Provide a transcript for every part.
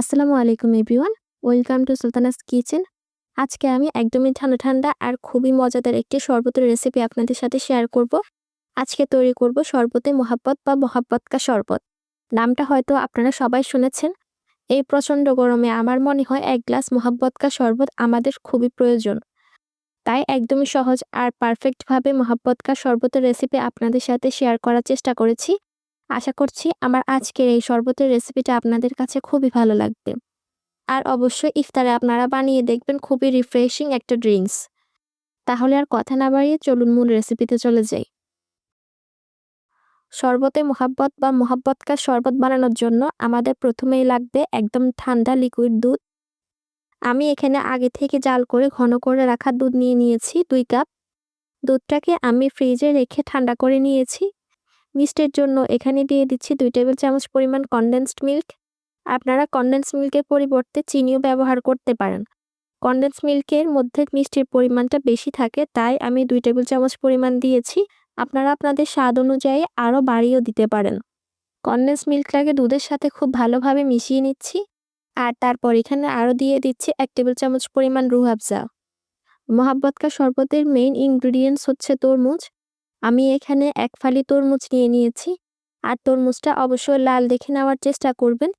আসসালামু আলাইকুম everyone, welcome to Sultana's kitchen. আজকে আমি একদমই ঠান্ডা ঠান্ডা আর খুবই মজাদার একটি শরবতের রেসিপি আপনাদের সাথে শেয়ার করব। আজকে তৈরি করব শরবতে মোহাব্বত বা মোহাব্বত কা শরবত। নামটা হয়তো আপনারা সবাই শুনেছেন। এই প্রচণ্ড গরমে আমার মনে হয় এক গ্লাস মোহাব্বত কা শরবত আমাদের খুবই প্রয়োজন। তাই একদমই সহজ আর পারফেক্টভাবে মোহাব্বত কা শরবতের রেসিপি আপনাদের সাথে শেয়ার করার চেষ্টা করেছি। আশা করছি আমার আজকের এই শরবতের রেসিপিটা আপনাদের কাছে খুবই ভালো লাগবে। আর অবশ্যই ইফতারে আপনারা বানিয়ে দেখবেন খুবই রিফ্রেশিং একটা ড্রিঙ্কস তাহলে আর কথা না বাড়িয়ে চলুন মূল রেসিপিতে চলে যাই। শরবতে মোহাব্বত বা মোহাব্বতকা শরবত বানানোর জন্য আমাদের প্রথমেই লাগবে একদম ঠান্ডা লিকুইড দুধ। আমি এখানে আগে থেকে জাল করে ঘন করে রাখা দুধ নিয়ে নিয়েছি দুই কাপ। দুধটাকে আমি ফ্রিজে রেখে ঠান্ডা করে নিয়েছি। মিষ্টির জন্য এখানে দিয়ে দিচ্ছি দুই টেবিল চামচ পরিমাণ কনডেন্সড মিল্ক আপনারা কনডেন্স মিল্কের পরিবর্তে চিনিও ব্যবহার করতে পারেন। কনডেন্স মিল্কের মধ্যে মিষ্টির পরিমাণটা বেশি থাকে, তাই আমি দুই টেবিল চামচ পরিমাণ দিয়েছি। আপনারা আপনাদের স্বাদ অনুযায়ী আরও বাড়িয়েও দিতে পারেন। কনডেন্স মিল্কটাকে দুধের সাথে খুব ভালোভাবে মিশিয়ে নিচ্ছি। আর তারপর এখানে আরও দিয়ে দিচ্ছি এক টেবিল চামচ পরিমাণ রুহাবজা মহাব্বতকা শরবতের মেইন ইনগ্রিডিয়েন্টস হচ্ছে তরমুজ। আমি এখানে এক ফালি তরমুজ নিয়ে নিয়েছি। আর তরমুজটা অবশ্যই লাল দেখে নেওয়ার চেষ্টা করবেন,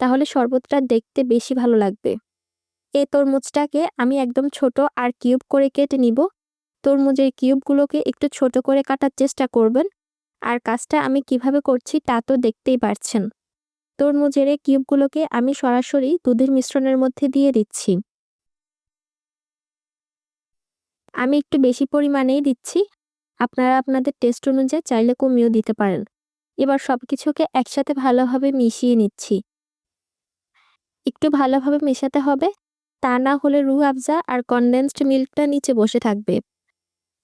তাহলে শরবতটা দেখতে বেশি ভালো লাগবে। এই তরমুজটাকে আমি একদম ছোট আর কিউব করে কেটে নিব। তরমুজের কিউবগুলোকে একটু ছোট করে কাটার চেষ্টা করবেন। আর কাজটা আমি কীভাবে করছি তা তো দেখতেই পারছেন। তরমুজের এই কিউবগুলোকে আমি সরাসরি দুধের মিশ্রণের মধ্যে দিয়ে দিচ্ছি। আমি একটু বেশি পরিমাণেই দিচ্ছি। আপনারা আপনাদের টেস্ট অনুযায়ী চাইলে কমিয়েও দিতে পারেন। এবার সব কিছুকে একসাথে ভালোভাবে মিশিয়ে নিচ্ছি। একটু ভালোভাবে মেশাতে হবে, তা না হলে রু আফজা আর কনডেন্সড মিল্কটা নিচে বসে থাকবে।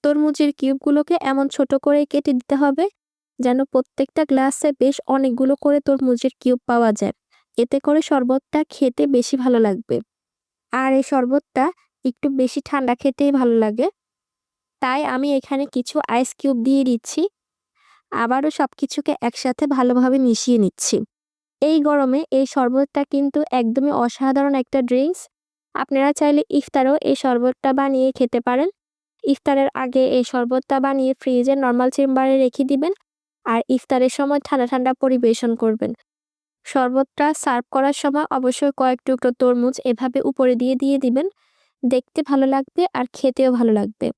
তরমুজের কিউবগুলোকে এমন ছোট করে কেটে দিতে হবে, যেন প্রত্যেকটা গ্লাসে বেশ অনেকগুলো করে তরমুজের কিউব পাওয়া যায়। এতে করে শরবতটা খেতে বেশি ভালো লাগবে। আর এই শরবতটা একটু বেশি ঠান্ডা খেতেই ভালো লাগে। তাই আমি এখানে কিছু আইস কিউব দিয়ে দিচ্ছি। আবারও সব কিছুকে একসাথে ভালোভাবে মিশিয়ে নিচ্ছি। এই গরমে এই শরবতটা কিন্তু একদমই অসাধারণ একটা ড্রিঙ্কস আপনারা চাইলে ইফতারও এই শরবতটা বানিয়ে খেতে পারেন। ইফতারের আগে এই শরবতটা বানিয়ে ফ্রিজে নর্মাল চেম্বারে রেখে দিবেন আর ইফতারের সময় ঠান্ডা ঠান্ডা পরিবেশন করবেন। শরবতটা সার্ভ করার সময় অবশ্যই কয়েক টুকরো তরমুজ এভাবে উপরে দিয়ে দিয়ে দিবেন। দেখতে ভালো লাগবে আর খেতেও ভালো লাগবে।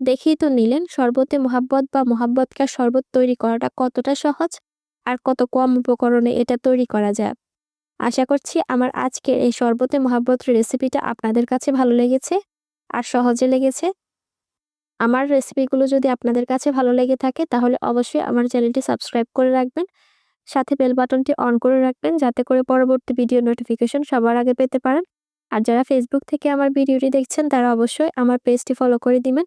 দেখেই তো নিলেন শরবতে মোহাব্বত বা মোহাব্বতকা শরবত তৈরি করাটা কতটা সহজ আর কত কম উপকরণে এটা তৈরি করা যায়। আশা করছি আমার আজকের এই শরবতে মোহাব্বত রেসিপিটা আপনাদের কাছে ভালো লেগেছে আর সহজে লেগেছে। আমার রেসিপিগুলো যদি আপনাদের কাছে ভালো লেগে থাকে তাহলে অবশ্যই আমার চ্যানেলটি সাবস্ক্রাইব করে রাখবেন। সাথে বেল বাটনটি অন করে রাখবেন যাতে করে পরবর্তী ভিডিও নোটিফিকেশন সবার আগে পেতে পারেন। আর যারা ফেসবুক থেকে আমার ভিডিওটি দেখছেন তারা অবশ্যই আমার পেজটি ফলো করে দিবেন।